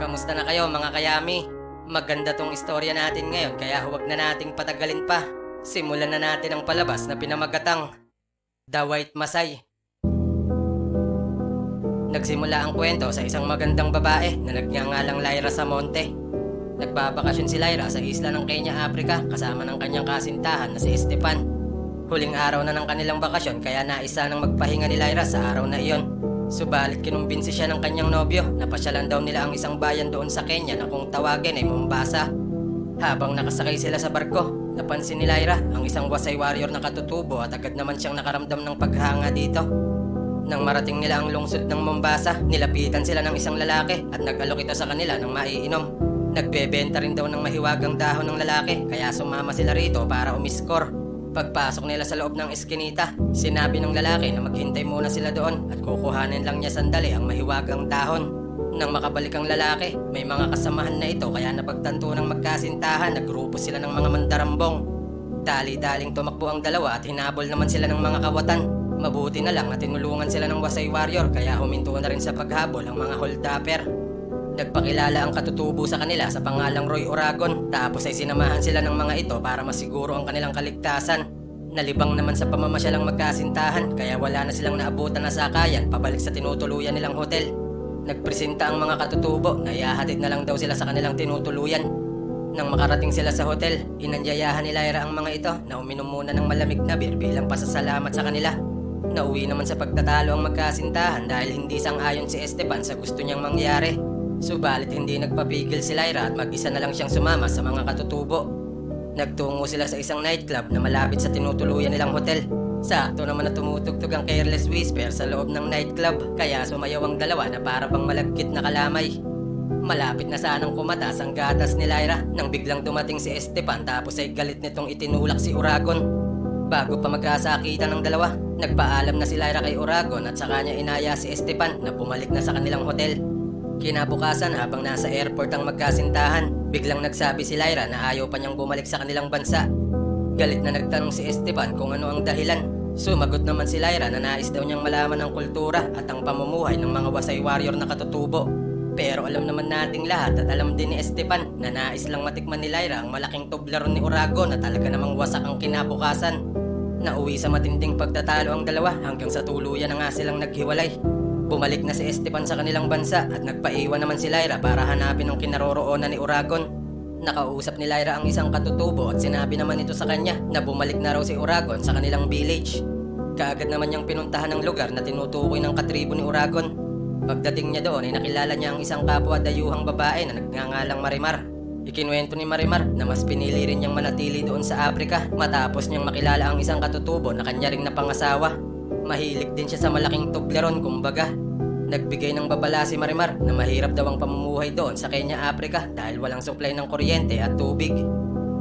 Kamusta na kayo mga kayami? Maganda tong istorya natin ngayon kaya huwag na nating patagalin pa. Simulan na natin ang palabas na pinamagatang The White Masai. Nagsimula ang kwento sa isang magandang babae na nagngangalang Lyra sa monte. Nagbabakasyon si Lyra sa isla ng Kenya, Africa kasama ng kanyang kasintahan na si Esteban. Huling araw na ng kanilang bakasyon kaya naisa nang magpahinga ni Lyra sa araw na iyon. Subalit kinumbinsi siya ng kanyang nobyo na pasyalan daw nila ang isang bayan doon sa Kenya na kung tawagin ay Mombasa. Habang nakasakay sila sa barko, napansin ni Lyra ang isang wasay warrior na katutubo at agad naman siyang nakaramdam ng paghanga dito. Nang marating nila ang lungsod ng Mombasa, nilapitan sila ng isang lalaki at nag-alok ito sa kanila ng maiinom. Nagbebenta rin daw ng mahiwagang dahon ng lalaki kaya sumama sila rito para umiskor. Pagpasok nila sa loob ng eskinita, sinabi ng lalaki na maghintay muna sila doon at kukuhanin lang niya sandali ang mahiwagang dahon. Nang makabalik ang lalaki, may mga kasamahan na ito kaya napagtanto ng magkasintahan na grupo sila ng mga mandarambong. Dali-daling tumakbo ang dalawa at hinabol naman sila ng mga kawatan. Mabuti na lang na tinulungan sila ng Wasay Warrior kaya huminto na rin sa paghabol ang mga holdapper. Nagpakilala ang katutubo sa kanila sa pangalang Roy Oragon tapos ay sinamahan sila ng mga ito para masiguro ang kanilang kaligtasan. Nalibang naman sa pamamasyalang magkasintahan kaya wala na silang naabutan na sakayan pabalik sa tinutuluyan nilang hotel. Nagpresenta ang mga katutubo na iahatid na lang daw sila sa kanilang tinutuluyan. Nang makarating sila sa hotel, inanyayahan ni Lyra ang mga ito na uminom muna ng malamig na beer bilang pasasalamat sa kanila. Nauwi naman sa pagtatalo ang magkasintahan dahil hindi sang-ayon si Esteban sa gusto niyang mangyari. Subalit hindi nagpapigil si Lyra at mag-isa na lang siyang sumama sa mga katutubo. Nagtungo sila sa isang nightclub na malapit sa tinutuluyan nilang hotel. Sakto naman na tumutugtog ang Careless Whisper sa loob ng nightclub kaya sumayaw ang dalawa na para bang malagkit na kalamay. Malapit na sanang kumatas ang gatas ni Lyra nang biglang dumating si Esteban tapos ay galit nitong itinulak si Uragon. Bago pa magkasakitan ng dalawa, nagpaalam na si Lyra kay Uragon at sa kanya inaya si Esteban na bumalik na sa kanilang hotel. Kinabukasan habang nasa airport ang magkasintahan, biglang nagsabi si Lyra na ayaw pa niyang bumalik sa kanilang bansa. Galit na nagtanong si Esteban kung ano ang dahilan. Sumagot naman si Lyra na nais daw niyang malaman ang kultura at ang pamumuhay ng mga wasay warrior na katutubo. Pero alam naman nating lahat at alam din ni Esteban na nais lang matikman ni Lyra ang malaking tublaron ni Urago na talaga namang wasak ang kinabukasan. Nauwi sa matinding pagtatalo ang dalawa hanggang sa tuluyan na nga silang naghiwalay. Bumalik na si Esteban sa kanilang bansa at nagpaiwan naman si Lyra para hanapin ang kinaroroonan ni Uragon. Nakausap ni Lyra ang isang katutubo at sinabi naman ito sa kanya na bumalik na raw si Uragon sa kanilang village. Kaagad naman niyang pinuntahan ang lugar na tinutukoy ng katribo ni Uragon. Pagdating niya doon ay nakilala niya ang isang kapwa dayuhang babae na nagngangalang Marimar. Ikinuwento ni Marimar na mas pinili rin niyang manatili doon sa Afrika matapos niyang makilala ang isang katutubo na kanya ring napangasawa. Mahilig din siya sa malaking tubleron kumbaga. Nagbigay ng babala si Marimar na mahirap daw ang pamumuhay doon sa Kenya, Africa dahil walang supply ng kuryente at tubig.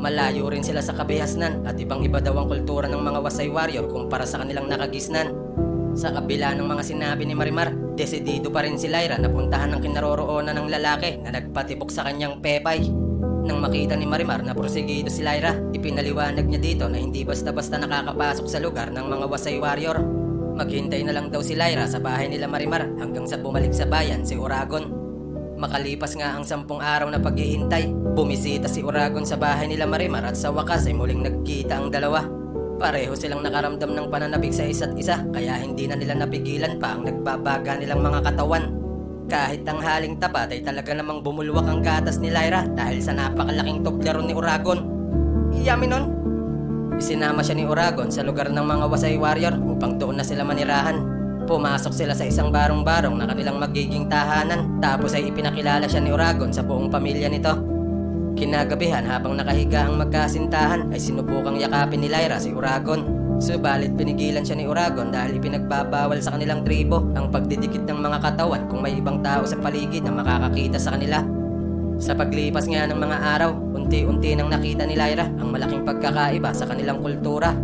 Malayo rin sila sa kabihasnan at ibang iba daw ang kultura ng mga Wasay Warrior kumpara sa kanilang nakagisnan. Sa kabila ng mga sinabi ni Marimar, desidido pa rin si Lyra na puntahan ang kinaroroonan ng lalaki na nagpatibok sa kanyang pepay. Nang makita ni Marimar na porsigido si Lyra, ipinaliwanag niya dito na hindi basta-basta nakakapasok sa lugar ng mga Wasay Warrior. Maghintay na lang daw si Lyra sa bahay nila Marimar hanggang sa bumalik sa bayan si Uragon. Makalipas nga ang sampung araw na paghihintay, bumisita si Uragon sa bahay nila Marimar at sa wakas ay muling nagkita ang dalawa. Pareho silang nakaramdam ng pananabig sa isa't isa kaya hindi na nila napigilan pa ang nagbabaga nilang mga katawan. Kahit ang haling tapat ay talaga namang bumulwak ang gatas ni Lyra dahil sa napakalaking tubleron ni Uragon. Yummy nun! Isinama siya ni Uragon sa lugar ng mga Wasay Warrior upang doon na sila manirahan. Pumasok sila sa isang barong-barong na kanilang magiging tahanan tapos ay ipinakilala siya ni Uragon sa buong pamilya nito. Kinagabihan habang nakahiga ang magkasintahan ay sinubukang yakapin ni Lyra si Uragon. Subalit pinigilan siya ni Uragon dahil ipinagbabawal sa kanilang tribo ang pagdidikit ng mga katawan kung may ibang tao sa paligid na makakakita sa kanila. Sa paglipas nga ng mga araw, unti-unti nang nakita ni Lyra ang malaking pagkakaiba sa kanilang kultura.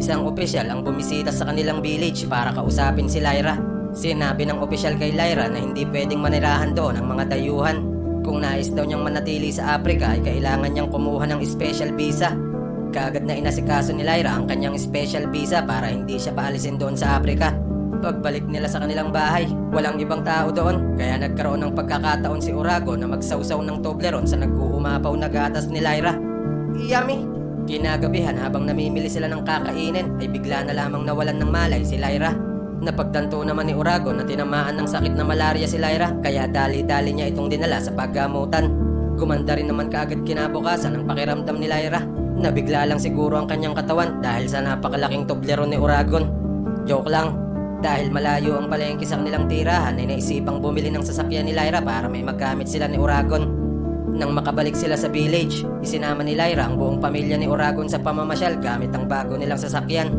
Isang opisyal ang bumisita sa kanilang village para kausapin si Lyra. Sinabi ng opisyal kay Lyra na hindi pwedeng manirahan doon ang mga dayuhan. Kung nais daw niyang manatili sa Afrika ay kailangan niyang kumuha ng special visa. Kaagad na inasikaso ni Lyra ang kanyang special visa para hindi siya paalisin doon sa Afrika. Pagbalik nila sa kanilang bahay, walang ibang tao doon, kaya nagkaroon ng pagkakataon si Urago na magsawsaw ng Toblerone sa nag-uumapaw na gatas ni Lyra. Yummy! Kinagabihan habang namimili sila ng kakainin ay bigla na lamang nawalan ng malay si Lyra. Napagtanto naman ni Urago na tinamaan ng sakit na malaria si Lyra kaya dali-dali niya itong dinala sa paggamutan. Gumanda rin naman kaagad kinabukasan ang pakiramdam ni Lyra. Nabigla lang siguro ang kanyang katawan dahil sa napakalaking Toblerone ni Uragon. Joke lang, dahil malayo ang palengke sa kanilang tirahan ay naisipang bumili ng sasakyan ni Lyra para may magamit sila ni Uragon. Nang makabalik sila sa village, isinama ni Lyra ang buong pamilya ni Uragon sa pamamasyal gamit ang bago nilang sasakyan.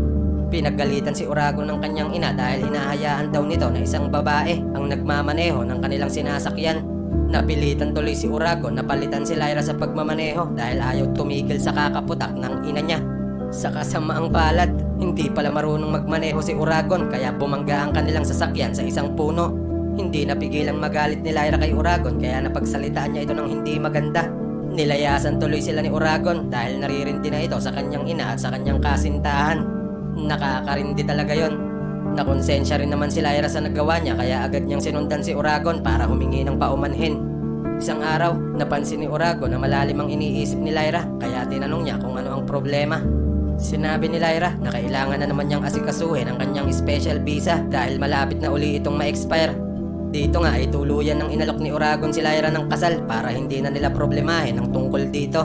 Pinagalitan si Uragon ng kanyang ina dahil hinahayaan daw nito na isang babae ang nagmamaneho ng kanilang sinasakyan. Napilitan tuloy si Uragon na palitan si Lyra sa pagmamaneho dahil ayaw tumigil sa kakaputak ng ina niya. Sa kasamaang palad, hindi pala marunong magmaneho si Uragon kaya bumangga ang kanilang sasakyan sa isang puno. Hindi napigilang magalit ni Lyra kay Uragon kaya napagsalitaan niya ito ng hindi maganda. Nilayasan tuloy sila ni Uragon dahil naririndi na ito sa kanyang ina at sa kanyang kasintahan. Nakakarindi talaga yon. Nakonsensya rin naman si Lyra sa nagawa niya kaya agad niyang sinundan si Uragon para humingi ng paumanhin. Isang araw, napansin ni Uragon na malalim ang iniisip ni Lyra kaya tinanong niya kung ano ang problema. Sinabi ni Lyra na kailangan na naman niyang asikasuhin ang kanyang special visa dahil malapit na uli itong ma-expire. Dito nga ay tuluyan ng inalok ni Uragon si Lyra ng kasal para hindi na nila problemahin ang tungkol dito.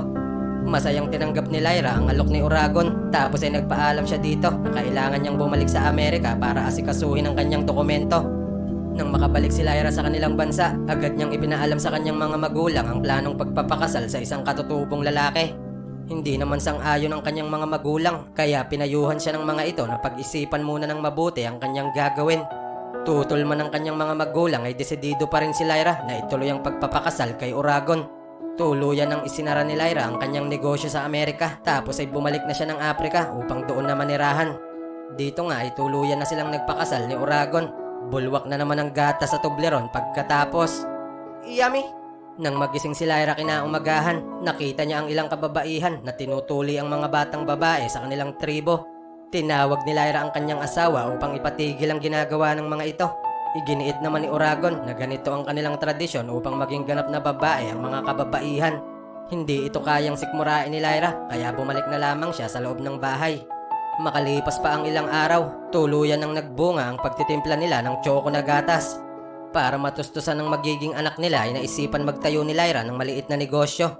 Masayang tinanggap ni Lyra ang alok ni Uragon tapos ay nagpaalam siya dito na kailangan niyang bumalik sa Amerika para asikasuhin ang kanyang dokumento. Nang makabalik si Lyra sa kanilang bansa, agad niyang ipinaalam sa kanyang mga magulang ang planong pagpapakasal sa isang katutubong lalaki. Hindi naman sang-ayon ang kanyang mga magulang, kaya pinayuhan siya ng mga ito na pag-isipan muna ng mabuti ang kanyang gagawin. Tutol man ang kanyang mga magulang ay desidido pa rin si Lyra na ituloy ang pagpapakasal kay Uragon. Tuluyan ang isinara ni Lyra ang kanyang negosyo sa Amerika tapos ay bumalik na siya ng Afrika upang doon na manirahan. Dito nga ay tuluyan na silang nagpakasal ni Uragon. Bulwak na naman ang gata sa Toblerone pagkatapos. Yummy! Nang magising si Lyra kinaumagahan, nakita niya ang ilang kababaihan na tinutuli ang mga batang babae sa kanilang tribo. Tinawag ni Lyra ang kanyang asawa upang ipatigil ang ginagawa ng mga ito. Iginiit naman ni Uragon na ganito ang kanilang tradisyon upang maging ganap na babae ang mga kababaihan. Hindi ito kayang sikmurain ni Lyra kaya bumalik na lamang siya sa loob ng bahay. Makalipas pa ang ilang araw, tuluyan ng nagbunga ang pagtitimpla nila ng tsoko na gatas. Para matustusan ng magiging anak nila ay naisipan magtayo ni Lyra ng maliit na negosyo.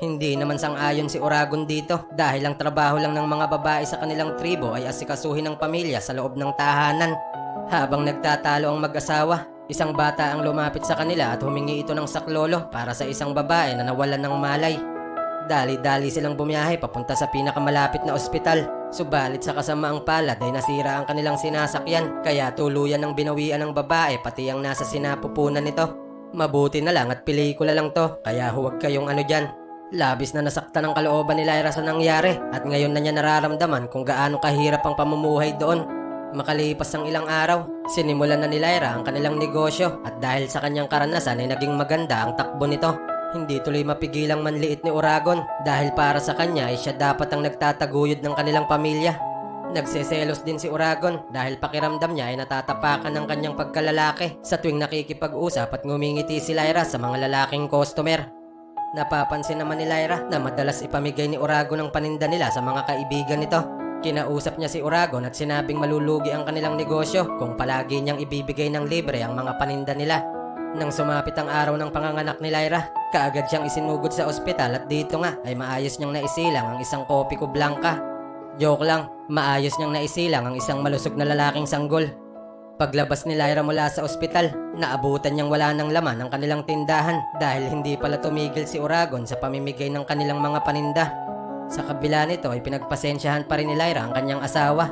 Hindi naman sang-ayon si Uragon dito dahil ang trabaho lang ng mga babae sa kanilang tribo ay asikasuhin ng pamilya sa loob ng tahanan. Habang nagtatalo ang mag-asawa, isang bata ang lumapit sa kanila at humingi ito ng saklolo para sa isang babae na nawalan ng malay. Dali-dali silang bumiyahe papunta sa pinakamalapit na ospital. Subalit sa kasamaang palad ay nasira ang kanilang sinasakyan kaya tuluyan ng binawian ng babae pati ang nasa sinapupunan nito. Mabuti na lang at pelikula lang to kaya huwag kayong ano dyan. Labis na nasaktan ang kalooban ni Lyra sa nangyari at ngayon na niya nararamdaman kung gaano kahirap ang pamumuhay doon. Makalipas ang ilang araw, sinimulan na ni Lyra ang kanilang negosyo at dahil sa kanyang karanasan ay naging maganda ang takbo nito. Hindi tuloy mapigilang manliit ni Uragon dahil para sa kanya ay siya dapat ang nagtataguyod ng kanilang pamilya. Nagseselos din si Uragon dahil pakiramdam niya ay natatapakan ng kanyang pagkalalaki sa tuwing nakikipag-usap at ngumingiti si Lyra sa mga lalaking customer. Napapansin naman ni Lyra na madalas ipamigay ni Uragon ang paninda nila sa mga kaibigan nito. Kinausap niya si Uragon at sinabing malulugi ang kanilang negosyo kung palagi niyang ibibigay ng libre ang mga paninda nila. Nang sumapit ang araw ng panganganak ni Lyra, kaagad siyang isinugod sa ospital at dito nga ay maayos niyang naisilang ang isang kopi ko blanca. Joke lang, maayos niyang naisilang ang isang malusog na lalaking sanggol. Paglabas ni Lyra mula sa ospital, naabutan niyang wala ng laman ang kanilang tindahan dahil hindi pala tumigil si Uragon sa pamimigay ng kanilang mga paninda. Sa kabila nito ay pinagpasensyahan pa rin ni Lyra ang kanyang asawa.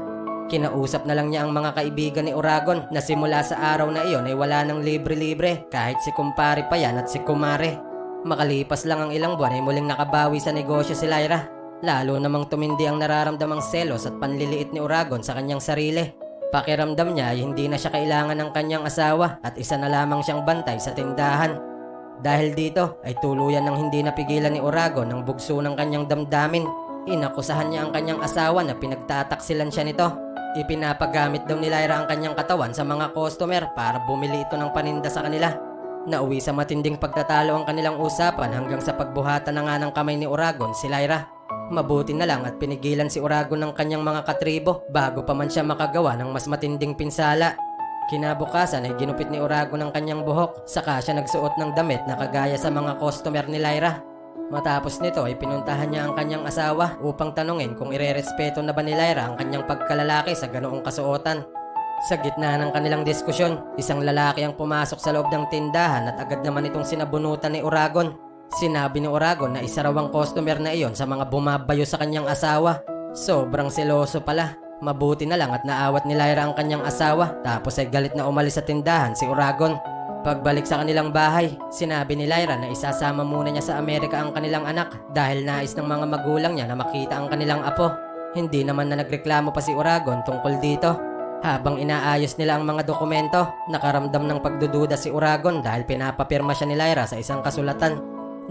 Kinausap na lang niya ang mga kaibigan ni Uragon na simula sa araw na iyon ay wala ng libre-libre kahit si kumpare pa yan at si kumare. Makalipas lang ang ilang buwan ay muling nakabawi sa negosyo si Lyra. Lalo namang tumindi ang nararamdamang selos at panliliit ni Uragon sa kanyang sarili. Pakiramdam niya ay hindi na siya kailangan ng kanyang asawa at isa na lamang siyang bantay sa tindahan. Dahil dito ay tuluyan ng hindi napigilan ni Uragon ng bugso ng kanyang damdamin. Inakusahan niya ang kanyang asawa na pinagtataksilan siya nito. Ipinapagamit daw ni Lyra ang kanyang katawan sa mga customer para bumili ito ng paninda sa kanila. Nauwi sa matinding pagtatalo ang kanilang usapan hanggang sa pagbuhatan na nga ng kamay ni Uragon si Lyra. Mabuti na lang at pinigilan si Uragon ng kanyang mga katribo bago pa man siya makagawa ng mas matinding pinsala. Kinabukasan ay ginupit ni Uragon ng kanyang buhok saka siya nagsuot ng damit na kagaya sa mga customer ni Lyra. Matapos nito ay pinuntahan niya ang kanyang asawa upang tanungin kung irerespeto na ba ni Lyra ang kanyang pagkalalaki sa ganoong kasuotan. Sa gitna ng kanilang diskusyon, isang lalaki ang pumasok sa loob ng tindahan at agad naman itong sinabunutan ni Uragon. Sinabi ni Uragon na isa raw ang customer na iyon sa mga bumabayo sa kanyang asawa. Sobrang seloso pala. Mabuti na lang at naawat ni Lyra ang kanyang asawa tapos ay galit na umalis sa tindahan si Uragon. Pagbalik sa kanilang bahay, sinabi ni Lyra na isasama muna niya sa Amerika ang kanilang anak dahil nais ng mga magulang niya na makita ang kanilang apo. Hindi naman na nagreklamo pa si Uragon tungkol dito. Habang inaayos nila ang mga dokumento, nakaramdam ng pagdududa si Uragon dahil pinapapirma siya ni Lyra sa isang kasulatan.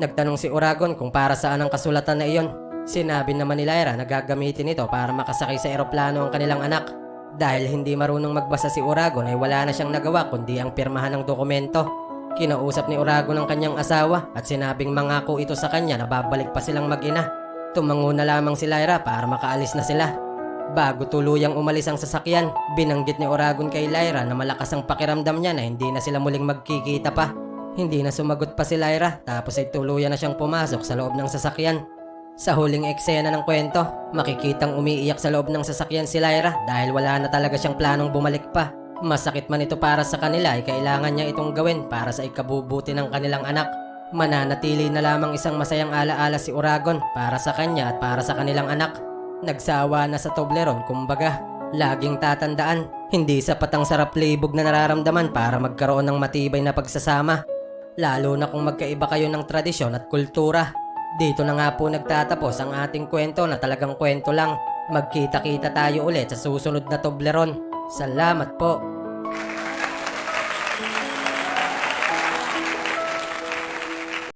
Nagtanong si Uragon kung para saan ang kasulatan na iyon. Sinabi naman ni Lyra na gagamitin ito para makasakay sa eroplano ang kanilang anak. Dahil hindi marunong magbasa si Uragon ay wala na siyang nagawa kundi ang pirmahan ng dokumento. Kinausap ni Uragon ang kanyang asawa at sinabing mangako ito sa kanya na babalik pa silang mag-ina. Tumango na lamang si Lyra para makaalis na sila. Bago tuluyang umalis ang sasakyan, binanggit ni Uragon kay Lyra na malakas ang pakiramdam niya na hindi na sila muling magkikita pa. Hindi na sumagot pa si Lyra tapos ay tuluyan na siyang pumasok sa loob ng sasakyan. Sa huling eksena ng kwento, makikitang umiiyak sa loob ng sasakyan si Lyra dahil wala na talaga siyang planong bumalik pa. Masakit man ito para sa kanila ay kailangan niya itong gawin para sa ikabubuti ng kanilang anak. Mananatili na lamang isang masayang alaala si Uragon para sa kanya at para sa kanilang anak. Nagsawa na sa Toblerone kumbaga. Laging tatandaan, hindi sapat ang sarap libog na nararamdaman para magkaroon ng matibay na pagsasama. Lalo na kung magkaiba kayo ng tradisyon at kultura. Dito na nga po nagtatapos ang ating kwento na talagang kwento lang. Magkita-kita tayo ulit sa susunod na Toblerone. Salamat po!